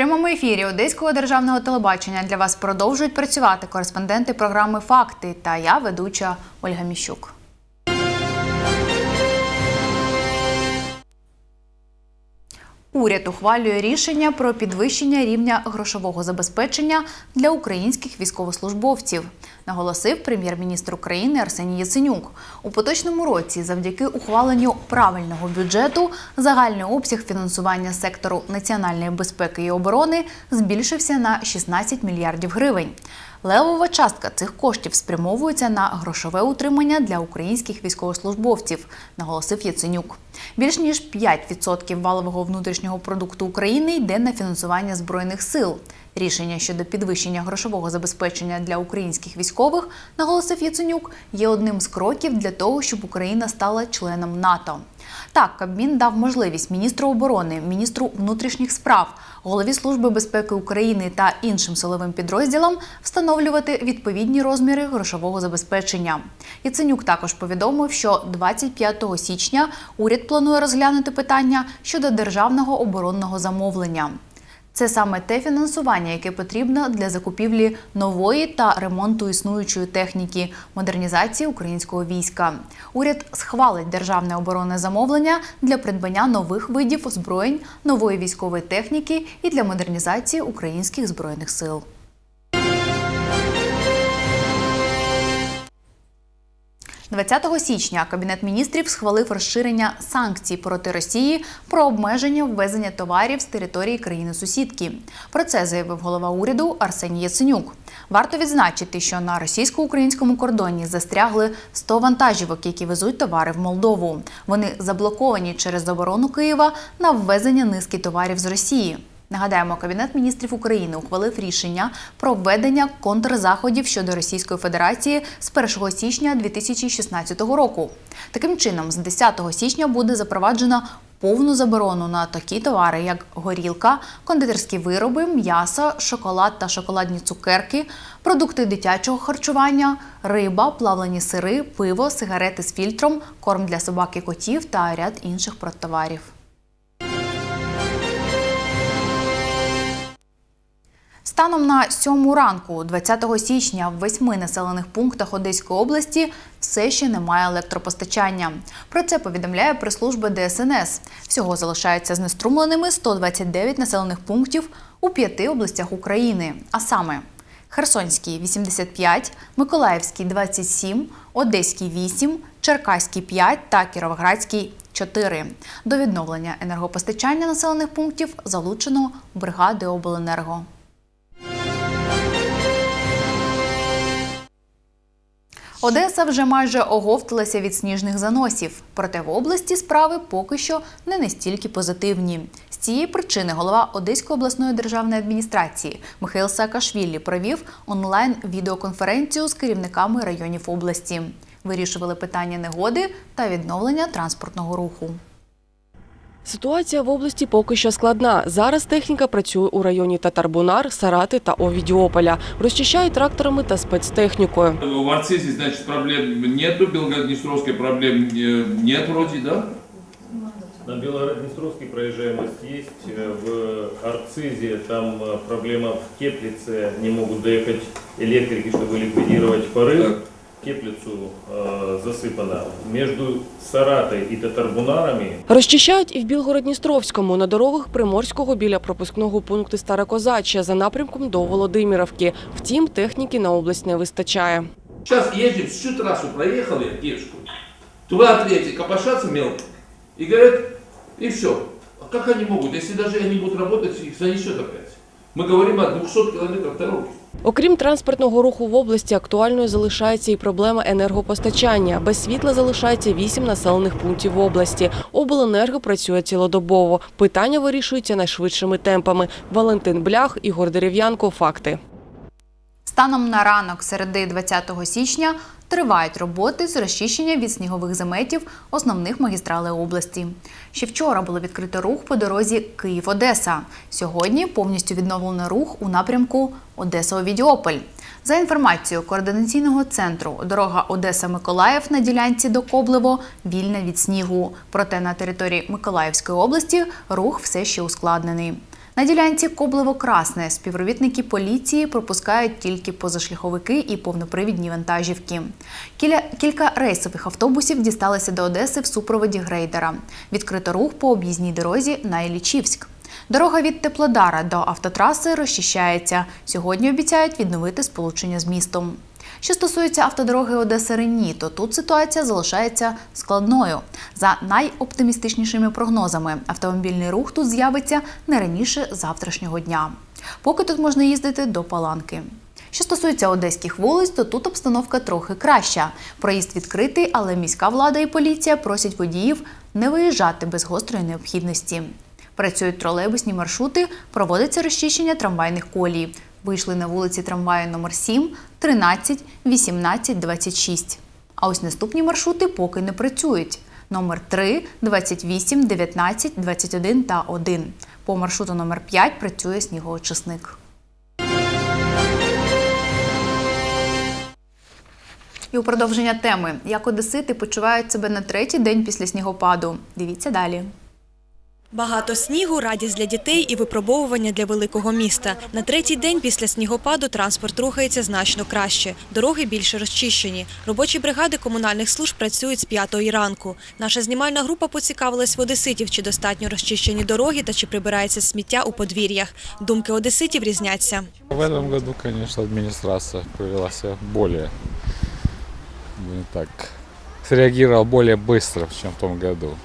Прямому ефірі Одеського державного телебачення для вас продовжують працювати кореспонденти програми Факти та я, ведуча Ольга Міщук. Уряд ухвалює рішення про підвищення рівня грошового забезпечення для українських військовослужбовців, наголосив прем'єр-міністр України Арсеній Яценюк. У поточному році, завдяки ухваленню правильного бюджету, загальний обсяг фінансування сектору національної безпеки і оборони збільшився на 16 мільярдів гривень. Левова частка цих коштів спрямовується на грошове утримання для українських військовослужбовців, наголосив Яценюк. Більш ніж 5% валового внутрішнього продукту України йде на фінансування збройних сил. Рішення щодо підвищення грошового забезпечення для українських військових, наголосив Яценюк, є одним з кроків для того, щоб Україна стала членом НАТО. Так, Кабмін дав можливість міністру оборони, міністру внутрішніх справ, голові Служби безпеки України та іншим силовим підрозділам встановлювати відповідні розміри грошового забезпечення. Яценюк також повідомив, що 25 січня уряд планує розглянути питання щодо державного оборонного замовлення. Це саме те фінансування, яке потрібно для закупівлі нової та ремонту існуючої техніки, модернізації українського війська. Уряд схвалить державне оборонне замовлення для придбання нових видів озброєнь, нової військової техніки і для модернізації українських збройних сил. – 20 січня Кабінет міністрів схвалив розширення санкцій проти Росії про обмеження ввезення товарів з території країни-сусідки. Про це заявив голова уряду Арсеній Яценюк. Варто відзначити, що на російсько-українському кордоні застрягли 100 вантажівок, які везуть товари в Молдову. Вони заблоковані через заборону Києва на ввезення низки товарів з Росії. Нагадаємо, Кабінет міністрів України ухвалив рішення про введення контрзаходів щодо Російської Федерації з 1 січня 2016 року. Таким чином, з 10 січня буде запроваджено повну заборону на такі товари, як горілка, кондитерські вироби, м'ясо, шоколад та шоколадні цукерки, продукти дитячого харчування, риба, плавлені сири, пиво, сигарети з фільтром, корм для собак і котів та ряд інших продтоварів. Станом на 7 ранку, 20 січня, в восьми населених пунктах Одеської області все ще немає електропостачання. Про це повідомляє прес-служба ДСНС. Всього залишаються знеструмленими 129 населених пунктів у п'яти областях України. А саме Херсонський 85, Миколаївський 27, Одеський 8, Черкаський 5 та Кіровоградський 4. До відновлення енергопостачання населених пунктів залучено бригади обленерго. Одеса вже майже оговталася від сніжних заносів. Проте в області справи поки що не настільки позитивні. З цієї причини голова Одеської обласної державної адміністрації Михайло Саакашвілі провів онлайн відеоконференцію з керівниками районів області. Вирішували питання негоди та відновлення транспортного руху. Ситуація в області поки що складна. Зараз техніка працює у районі Татарбунар, Сарати та Овідіополя. Розчищають тракторами та спецтехнікою. В Арцизе, значит, проблем нету, в Белгород-Днестровской проблем э, нет вроде, да? На Белгород-Днестровской проезжаемость есть. Э, В Арцизе там э, проблема в Теплице. Не могут доехать электрики, чтобы ликвидировать порыв. Так. Теплицу э, засыпано. Между Саратой и Татарбунарами Розчищають і в Білгород-Дністровському на дорогах Приморського біля пропускного пункту Старокозаччя за напрямком до Володимировки. Втім, техніки на область не вистачає. Сейчас едем, всю трассу проехали, пешку. Туда третий копошатся мелко. И говорят, и все. А как они могут? Если даже они будут работать, их занесет опять. Мы говорим о 200 километрах дороги. Окрім транспортного руху в області, актуальною залишається і проблема енергопостачання. Без світла залишається вісім населених пунктів області. Обленерго працює цілодобово. Питання вирішуються найшвидшими темпами. Валентин Блях, Ігор Дерев'янко. Факти. Станом на ранок середи 20 січня тривають роботи з розчищення від снігових заметів основних магістралей області. Ще вчора було відкрито рух по дорозі Київ-Одеса. Сьогодні повністю відновлено рух у напрямку Одеса-Овідіополь. За інформацією координаційного центру, дорога Одеса-Миколаїв на ділянці до Коблево вільна від снігу. Проте на території Миколаївської області рух все ще ускладнений. На ділянці Коблево-Красне співробітники поліції пропускають тільки позашляховики і повнопривідні вантажівки. Кіля, кілька рейсових автобусів дісталися до Одеси в супроводі грейдера. Відкрито рух по об'їзній дорозі на Іллічівськ. Дорога від Теплодара до автотраси розчищається. Сьогодні обіцяють відновити сполучення з містом. Що стосується автодороги Одеса Рені, то тут ситуація залишається складною. За найоптимістичнішими прогнозами, автомобільний рух тут з'явиться не раніше завтрашнього дня. Поки тут можна їздити до Паланки. Що стосується одеських вулиць, то тут обстановка трохи краща. Проїзд відкритий, але міська влада і поліція просять водіїв не виїжджати без гострої необхідності. Працюють тролейбусні маршрути, проводиться розчищення трамвайних колій. Вийшли на вулиці трамваю номер 7, 13, 18, 26. А ось наступні маршрути поки не працюють. Номер 3, 28, 19, 21 та 1. По маршруту номер 5 працює снігоочисник. І у продовження теми, як одесити почувають себе на третій день після снігопаду. Дивіться далі. Багато снігу, радість для дітей і випробовування для великого міста. На третій день після снігопаду транспорт рухається значно краще. Дороги більше розчищені. Робочі бригади комунальних служб працюють з п'ятої ранку. Наша знімальна група поцікавилась в одеситів, чи достатньо розчищені дороги та чи прибирається сміття у подвір'ях. Думки одеситів різняться. В этом году, конечно, администрация повела себя более, не так, среагировала более быстро, чем в том году.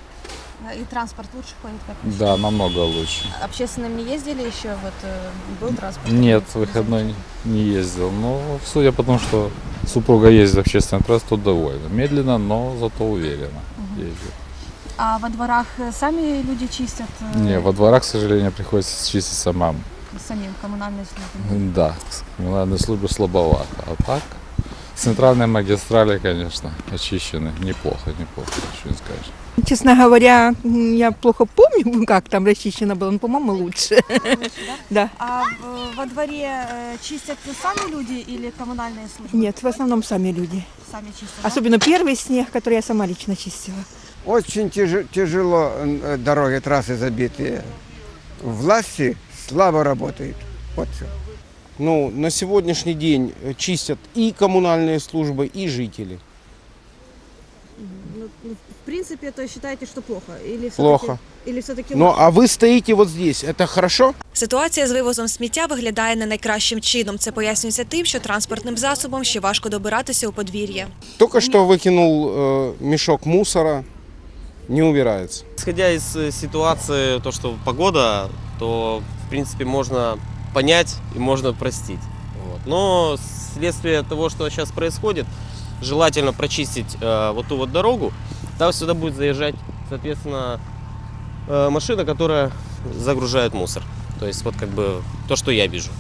И транспорт лучше ходит, как вы Да, намного лучше. Общественным не ездили еще? Вот э, был транспорт? Нет, выходной не ездил. Но судя по тому, что супруга ездит в общественный транспорт, то довольна. Медленно, но зато уверенно ездит. А во дворах э, сами люди чистят? э, Не, во дворах, к сожалению, приходится чистить самым. Самим коммунальные службы? Да, коммунальные службы слабовато. А так, центральные магистрали, конечно, очищены. Неплохо, неплохо, ничего не скажешь. Честно говоря, я плохо помню, как там расчищено было, но, по-моему, лучше. Да. А в- во дворе э, чистят сами люди или коммунальные службы? Нет, в основном сами люди. Сами чистят, да? Особенно первый снег, который я сама лично чистила. Очень тяжи- тяжело э, дороги, трассы забитые. Власти слабо работают. Вот все. Ну, на сегодняшний день э, чистят и коммунальные службы, и жители. Ну, ну, в принципе, то считаете, что плохо? Или все-таки, Плохо. Или все-таки Ну, а вы стоите вот здесь, это хорошо? Ситуація з вивозом сміття виглядає не найкращим чином. Це пояснюється тим, що транспортним засобам ще важко добиратися у подвір'я. Только что выкинул э, мешок мусора, не убирается. Исходя из э, ситуации, то, что погода, то, в принципе, можно Понять и можно простить. Вот. Но вследствие того, что сейчас происходит, желательно прочистить э, вот ту вот дорогу. Там сюда будет заезжать, соответственно, э, машина, которая загружает мусор. То есть вот как бы то, что я вижу.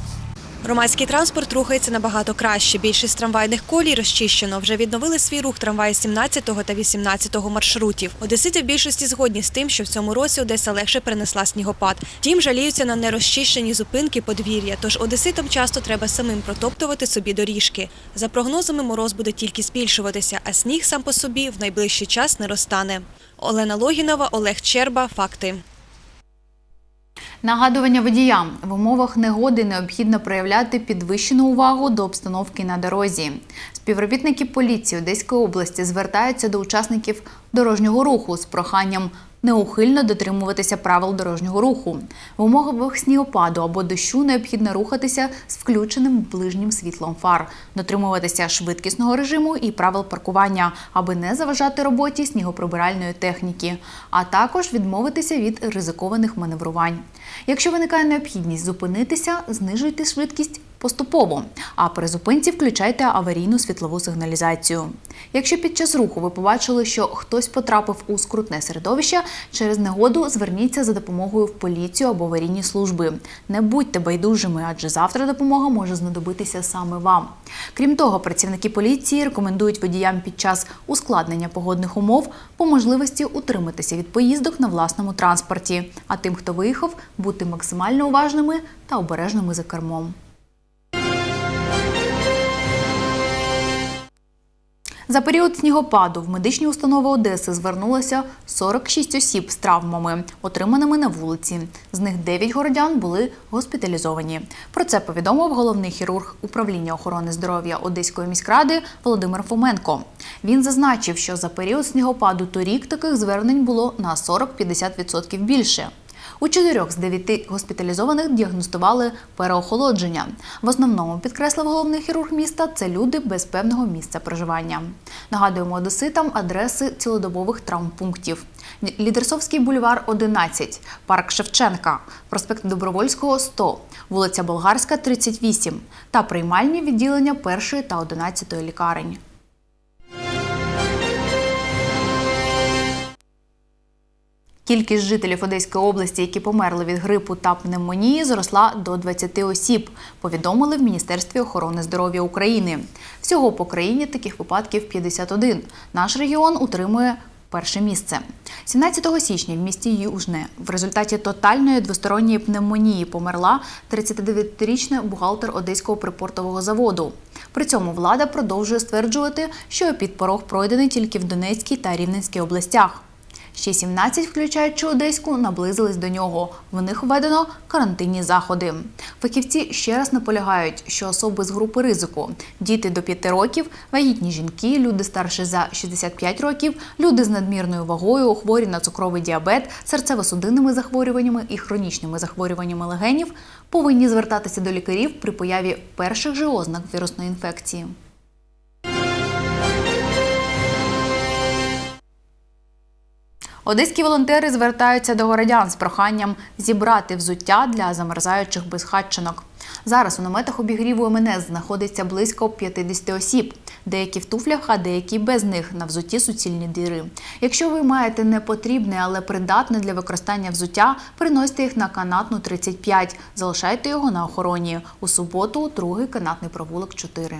Громадський транспорт рухається набагато краще. Більшість трамвайних колій розчищено. Вже відновили свій рух трамваї 17 та 18 маршрутів. Одесити в більшості згодні з тим, що в цьому році Одеса легше перенесла снігопад. Втім, жаліються на нерозчищені зупинки подвір'я, тож одеситам часто треба самим протоптувати собі доріжки. За прогнозами, мороз буде тільки збільшуватися, а сніг сам по собі в найближчий час не розтане. Олена Логінова, Олег Черба. Факти. Нагадування водіям в умовах негоди необхідно проявляти підвищену увагу до обстановки на дорозі. Співробітники поліції Одеської області звертаються до учасників дорожнього руху з проханням неухильно дотримуватися правил дорожнього руху. В умовах снігопаду або дощу необхідно рухатися з включеним ближнім світлом фар, дотримуватися швидкісного режиму і правил паркування, аби не заважати роботі снігоприбиральної техніки, а також відмовитися від ризикованих маневрувань. Якщо виникає необхідність зупинитися, знижуйте швидкість поступово, а при зупинці включайте аварійну світлову сигналізацію. Якщо під час руху ви побачили, що хтось потрапив у скрутне середовище, через негоду зверніться за допомогою в поліцію або аварійні служби. Не будьте байдужими, адже завтра допомога може знадобитися саме вам. Крім того, працівники поліції рекомендують водіям під час ускладнення погодних умов по можливості утриматися від поїздок на власному транспорті, а тим, хто виїхав, бути максимально уважними та обережними за кермом. За період снігопаду в медичні установи Одеси звернулося 46 осіб з травмами, отриманими на вулиці. З них 9 городян були госпіталізовані. Про це повідомив головний хірург управління охорони здоров'я Одеської міськради Володимир Фоменко. Він зазначив, що за період снігопаду торік таких звернень було на 40-50% більше. У чотирьох з дев'яти госпіталізованих діагностували переохолодження. В основному, підкреслив головний хірург міста, це люди без певного місця проживання. Нагадуємо одеситам адреси цілодобових травмпунктів. Лідерсовський бульвар 11, парк Шевченка, проспект Добровольського 100, вулиця Болгарська 38 та приймальні відділення першої та 11 лікарень. Кількість жителів Одеської області, які померли від грипу та пневмонії, зросла до 20 осіб, повідомили в Міністерстві охорони здоров'я України. Всього по країні таких випадків 51. Наш регіон утримує перше місце. 17 січня в місті Южне в результаті тотальної двосторонньої пневмонії померла 39-річна бухгалтер Одеського припортового заводу. При цьому влада продовжує стверджувати, що підпорог пройдений тільки в Донецькій та Рівненській областях. Ще 17, включаючи Одеську, наблизились до нього. В них введено карантинні заходи. Фахівці ще раз наполягають, що особи з групи ризику, діти до 5 років, вагітні жінки, люди старші за 65 років, люди з надмірною вагою, хворі на цукровий діабет, серцево-судинними захворюваннями і хронічними захворюваннями легенів, повинні звертатися до лікарів при появі перших же ознак вірусної інфекції. Одеські волонтери звертаються до городян з проханням зібрати взуття для замерзаючих безхатченок. Зараз у наметах обігріву МНС знаходиться близько 50 осіб. Деякі в туфлях, а деякі без них на взутті суцільні діри. Якщо ви маєте непотрібне, але придатне для використання взуття, приносьте їх на канатну 35. Залишайте його на охороні. У суботу другий канатний провулок 4.